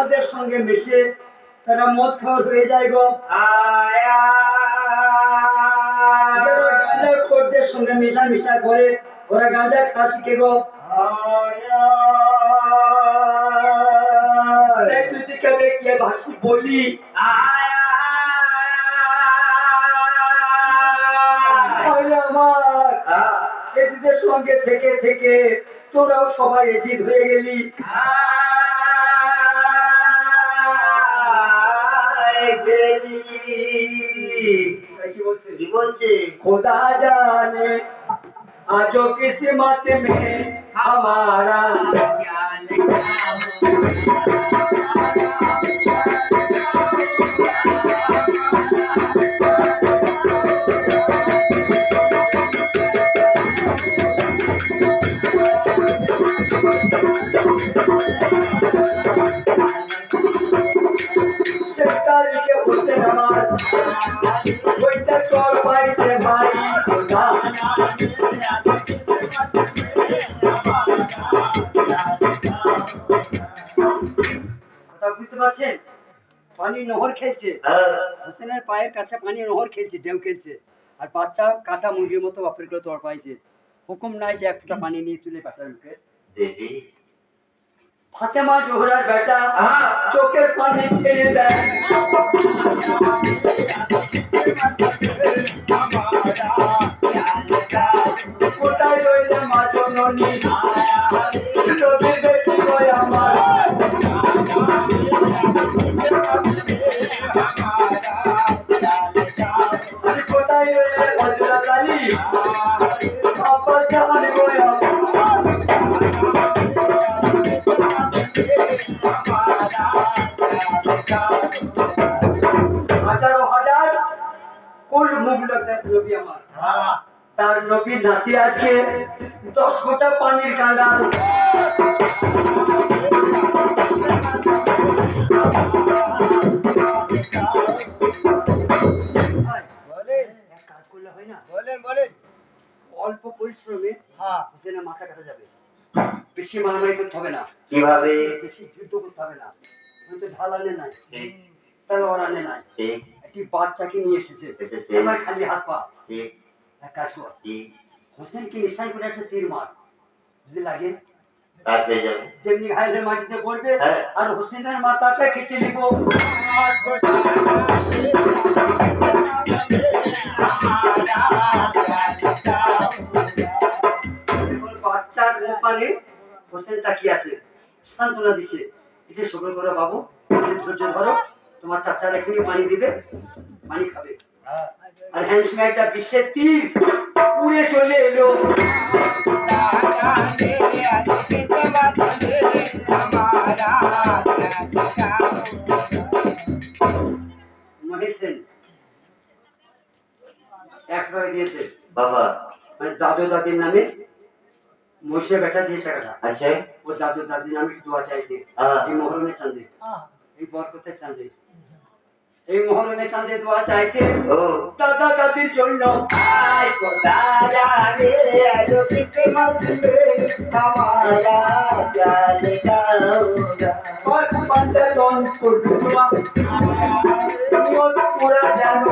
দালালদের সঙ্গে মিশে তারা মদ খাওয়া হয়ে যায় গো। যারা গাঁজা খোরদের সঙ্গে মেশামেশা করে, ওরা গাঁজা খাওয়া শিখে গো। সঙ্গে থেকে থেকে তোরাও সবাই এজিদ হয়ে গেলি। কি বলছে কি বলছে खुदा जाने आजो किस्मत में हमारा পানি নহর খেলছে। হ্যাঁ। হোসেনের পায়ের কাছে পানি নহর খেলছে ঢেউ খেলছে। আর বাচ্চা কাটা মুরগির মতো বাপের করে তোর পাইছে। হুকুম নাই যে এক ফুটা পানি নিয়ে তুলে পাঠার মুখে ফাতেমা জোহরার বেটা হ্যাঁ। চোখের পানি ছেড়ে দেয়। নবী আমার তার নবী নাতি আজকে দশ গোটা পানির কাঙ্গাল এক পরিশ্রমে হ্যাঁ। হোসেনের মাথা কাটা যাবে। বেশি মারামারি করতে হবে না। কীভাবে? বেশি যুদ্ধ করতে হবে না। হয়তো ঢাল আনে নাই। তলোয়ার আনে নাই। একটি বাচ্চাকে নিয়ে এসেছে। এসেছে। এবার খালি হাত পা। এক কাজ কর। হোসেনকে নিশান করে একটা তীর মার। যদি লাগে। হয়ে যেমনি ঘায়ের মাটিতে পড়বে হ্যাঁ। আর হোসেনের মাথাটা কেটে নিব। হোসেন আছে, সান্ত্বনা দিচ্ছে এটা করো বাবু ধৈর্য ধরো, তোমার চাচার এখনই পানি দিবে, পানি খাবে। আর হ্যান্ডসম্যানটা বিশ্বের তীর চলে এলো। বাবা মানে দাদু দাদির নামে মহিষের বেটা দিয়ে টাকাটা আচ্ছা ও দাদু দাদির নামে দোয়া চাইছে হ্যাঁ। এই মহরমে চাঁদে এই বরকতের চাঁদে এই মহরমে চাঁদে দোয়া চাইছে ও দাদা দাদির জন্য আয় খোদা জানে আজ কিসমত में हमारा क्या लिखा होगा কয় পান্তে দন করবে তোমা নিয়ত পুরা জানো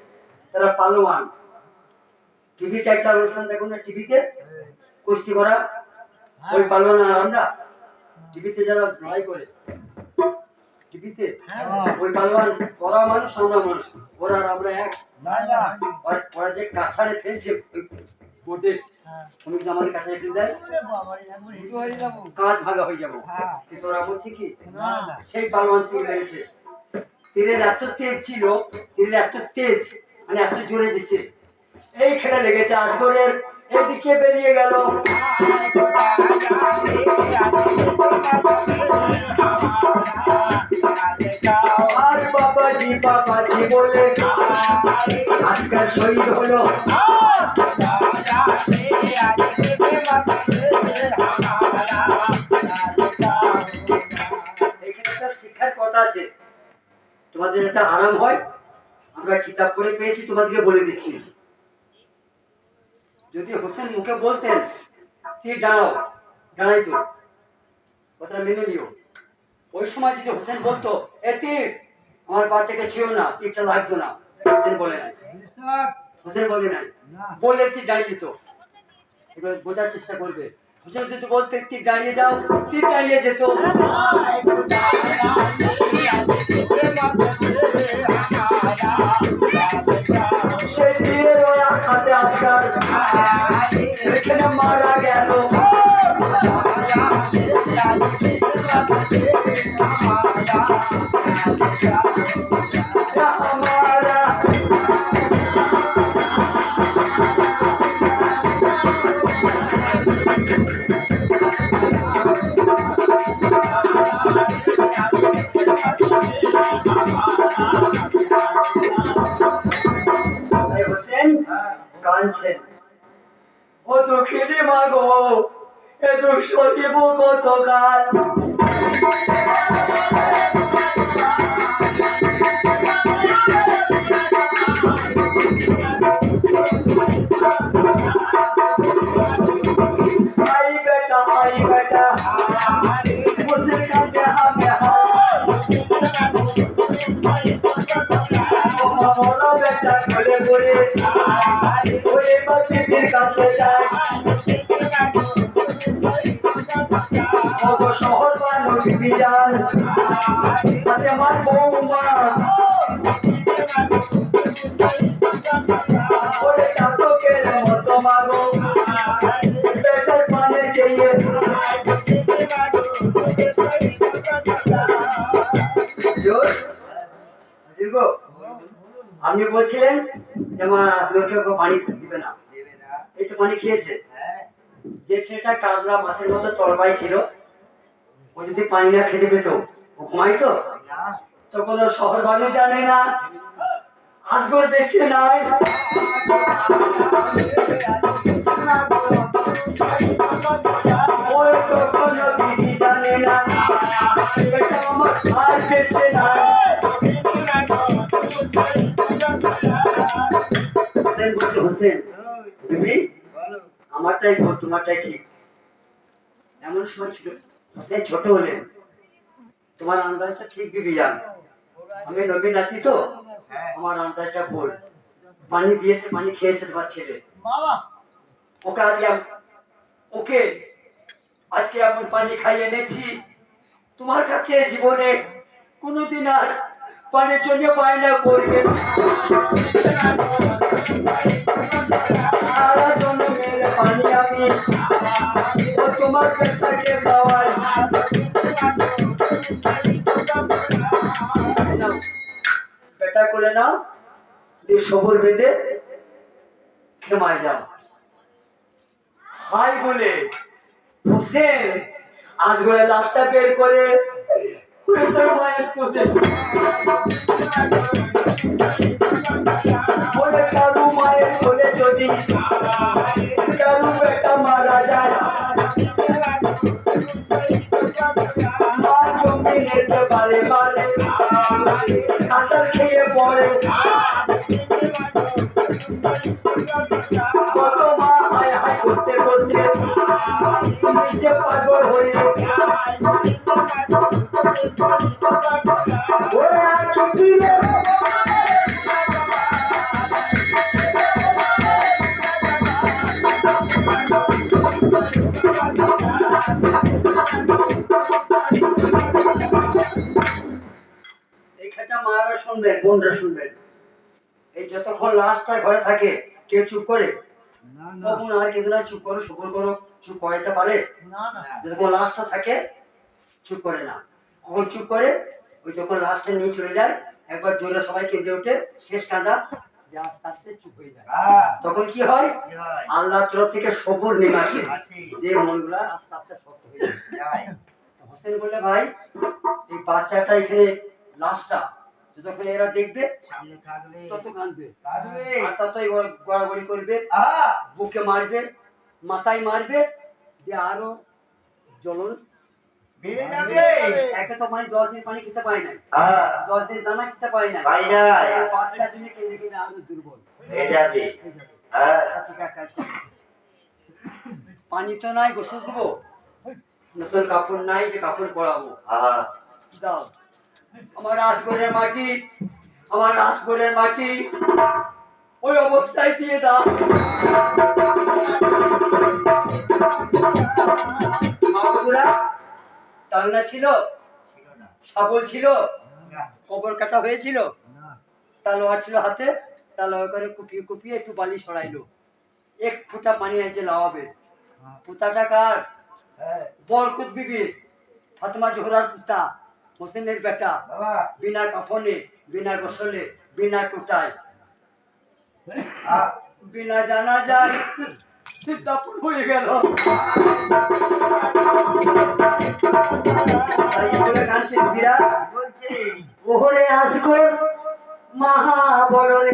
তারা পালোয়ান। টিভিতে একটা অনুষ্ঠান দেখো না টিভিতে কুস্তি করা। ওই পালোয়ান আর আমরা। টিভিতে যারা লড়াই করে টিভিতে ওই পালোয়ান করা মানুষ আমরা মানুষ। ওরা আমরা এক। ওরা- যে কাছাড়ে ফেলছে তুমি যদি আমাদের কাছে দেয়? একবার হিরো হয়ে যাব। হয়ে হ্যাঁ। কিন্তু ওরা বলছে কি? সেই পালোয়ান তীর মেরেছে তীরের এত তেজ ছিল তীরের এত তেজ। মানে এত জোরে দিচ্ছে। এই খেলা লেগেছে আসগরের এদিকে বেরিয়ে গেল। আর বাবাজি বাবাজি বলে আজকাল শহীদ শিক্ষার কথা আছে। তোমাদের যাতে আরাম হয় আমরা কিতাব পড়ে পেয়েছি তোমাদেরকে বলে দিচ্ছি। যদি হোসেন মুখে বলতেন তীর দাঁড়াও দাঁড়াই তো কথাটা মেনে নিও। ওই সময় যদি হোসেন বলতো এ তীর আমার বাচ্চাকে ছিল না তীরটা লাগতো না। হোসেন বলে নাই। হোসেন বলে নাই। বলে তীর দাঁড়িয়ে যেত। এবার বোঝার চেষ্টা করবে। যদি বলতে তীর দাঁড়িয়ে যাও তীর দাঁড়িয়ে যেত। মারা গেল। ও মাগো এ দুঃখ সরিব কতকাল ওগো শহর বানু বিবিজান আজ আমার বৌমা। ওরে চাতকের মতো মাগো। বেটার পানে চেয়ে জোর? হাজির গো। আপনি বলছিলেন যে ওকে পানি দিবে না। এই তো পানি খেয়েছে। যে ছেলেটা কাতলা মাছের মতো তরবাই ছিল ও যদি পানি না খেতে পেত ঘুমাইতো? তখন ও শহর জানে না। আসগর দেখছে নাই তখন বিধি জানে না। দেখছে তোমারটাই ঠিক। এমন সময় ছিল হোসেন ছোট হলেন তোমার আন্দাজটা ঠিক বিবি জান। আমি নবী নাতি তো? আমার আন্দাজটা ভুল। পানি দিয়েছে পানি খেয়েছে তোমার ছেলে। ওকে আজকে ওকে আজকে এমন পানি খাইয়ে এনেছি। তোমার কাছে জীবনে কোনোদিন আর পানির জন্য করবে না। আমি তোমার পেশাকে করে নাও দিয়ে বেঁধে ক্ষমায় যাও। হাই বলে, হোসেন, আজ করে লাশটা বের করে মায়ের কোলে বোনরা শুনবেন এই যতক্ষণ লাশটা ঘরে থাকে কেউ চুপ করে? তখন আর কেউ না চুপ করো সবর করো চুপ করাইতে পারে। যতক্ষণ লাশটা থাকে চুপ করে না। কখন চুপ করে? ওই যখন লাশটা নিয়ে চলে যায় একবার জোরে সবাই কেঁদে ওঠে শেষ কাঁদা আস্তে আস্তে চুপ হয়ে যায়। তখন কি হয়? আল্লাহ তরফ থেকে সবুর নেমে আসে। যে মনগুলা আস্তে আস্তে শক্ত হয়ে যায়। যায় হোসেন বললে ভাই এই বাচ্চাটা এখানে লাশটা এরা দেখবে সামনে থাকলে তত কাঁদবে। থাকবে। আর ততই গড়াগড়ি করবে। বুকে মারবে মাথায় মারবে দিয়ে আরও জ্বলন। বেড়ে যাবে। একে তো মানে দশ দিন পানি খেতে পায় না দশ দিন দানা খেতে পায় না পাই না এই বাচ্চা জন্য কেঁদে কেঁদে আরও দুর্বল। হয়ে যাবে। যাবে। তা। পানি নাই গোসল দেবো। নতুন কাপড় নাই যে কাপড় পরাবো। দাও। আমার রাসগোলের মাটি আমার রাসগোলের মাটি ওই অবস্থায় দিয়ে দাও। টাংনা ছিল? শাবল ছিল? কবর কাটা হয়েছিল? তালোয়ার ছিল হাতে? তালোয়ার করে কুপিয়ে কুপিয়ে একটু বালি সরাইলো। এক ফুটা পানি আছে লাওয়াবে। পুতাটা কার? হ্যাঁ। বরকুত বিবি ফাতেমা জোহরার পুতা। হোসেনের বেটা, বিনা কাফনে, বিনা গোসলে, বিনা আহ বিনা জানা যায় দাপন হয়ে গেল। মহা বড়রে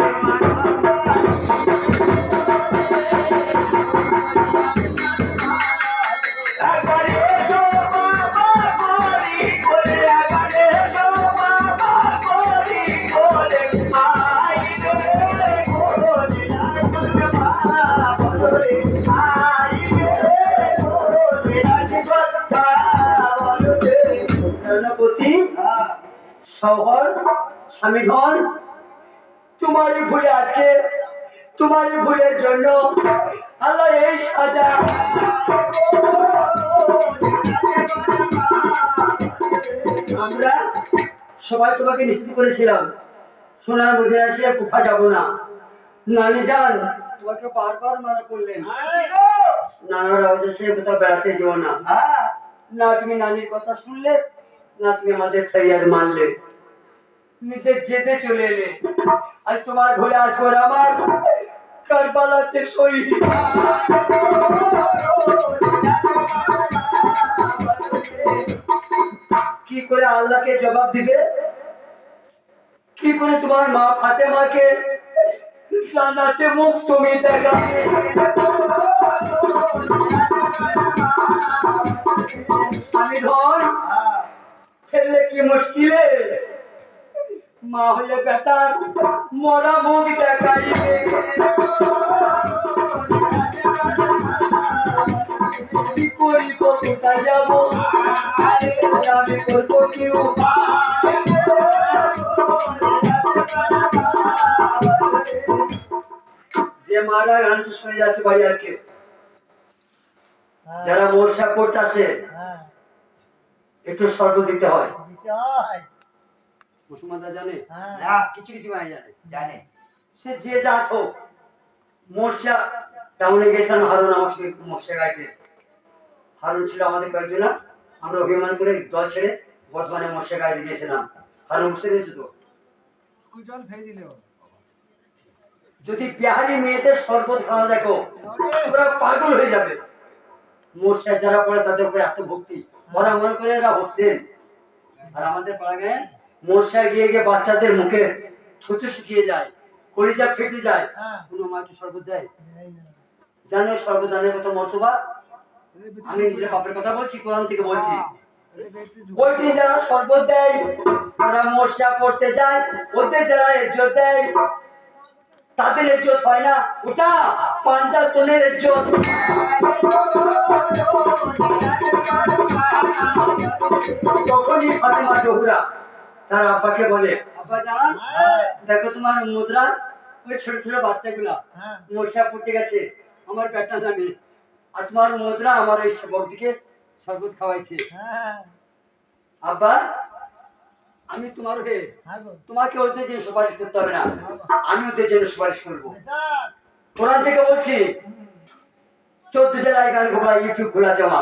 শহর স্বামীধন তোমারই ভুলে আজকে তোমারই ভুলের জন্য আল্লাহ এই সাজা। আমরা সবাই তোমাকে নিশ্চিত করেছিলাম সোনার মধ্যে আসিয়া কোথা যাব না। নানি যান তোমাকে বারবার মানা করলেন। নানার অবদেশে কোথাও বেড়াতে যেও না। হ্যাঁ। না তুমি নানির কথা শুনলে না তুমি আমাদের ফেরিয়াদ মানলে। নিজের যেতে চলে এলে। আর তোমার ভুলে আসব আমার কারবালাতে শহীদ কি করে আল্লাহকে জবাব দিবে? কি করে তোমার মা ফাতেমাকে জান্নাতে মুখ তুমি দেখাবে? স্বামী হ্যাঁ ফেললে কি মুশকিলে? মা হলে বেটার মরা মুখ দেখাইবে। কি করিব কোথায় যাব? আমি করব কি যে মারা গানটা শুনে যাচ্ছে বাড়ি আজকে যারা মোর্চা করতেছে হ্যাঁ। একটু স্বর্গ দিতে হয়। মুসলমানরা জানে? হ্যাঁ। কিছু কিছু ভাই জানে জানে। সে যে হোক টাউনে গেছিলাম হারুন আমার সঙ্গে গাইতে হারুন ছিল আমাদের কয়েকজন আমরা অভিমান করে দল ছেড়ে গাইতে গিয়েছিলাম হারুন বুঝতে পেরেছ তো? কুচল ফেলে দিলে যদি বিহারি মেয়েদের শরবত খাওয়া দেখো ওরা পাগল হয়ে যাবে। মোর্চা যারা পড়ে তাদের উপরে এত ভক্তি। ওরা মনে করে এরা হোসেন আর আমাদের পাড়া গায়ে মোর্চা গিয়ে গিয়ে বাচ্চাদের মুখে থুতু শুকিয়ে যায় কলিজা ফেটে যায়। হ্যাঁ। কোনো মাকে শরবত দেয়? জানো সর্বদানের কত মর্তবা? আমি নিজের বাপের কথা বলছি কোরআন থেকে বলছি। ওই দিন যারা শরবত দেয় তারা পড়তে যায় ওদের যারা ইজ্জত দেয় তাদের ইজ্জত হয় না। ওটা ইজ্জত। তখনই ফাতেমা জহুরা তার আব্বাকে বলে আব্বা জান দেখো তোমার মুদ্রা ওই ছোট ছোট বাচ্চাগুলা হ্যাঁ। মোর্চা পড়তে গেছে আমার পেটটা জানে। আর তোমার মুদ্রা আমার এই বৌদিকে শরবত খাওয়াইছে। হ্যাঁ। আব্বা আমি তোমার হয়ে হ্যাঁ তোমাকে ওদের জন্য সুপারিশ করতে হবে না। আমি ওদের জন্য সুপারিশ করব। কোরআন থেকে বলছি চোদ্দ জেলায় গান খোলা ইউটিউব খোলা জমা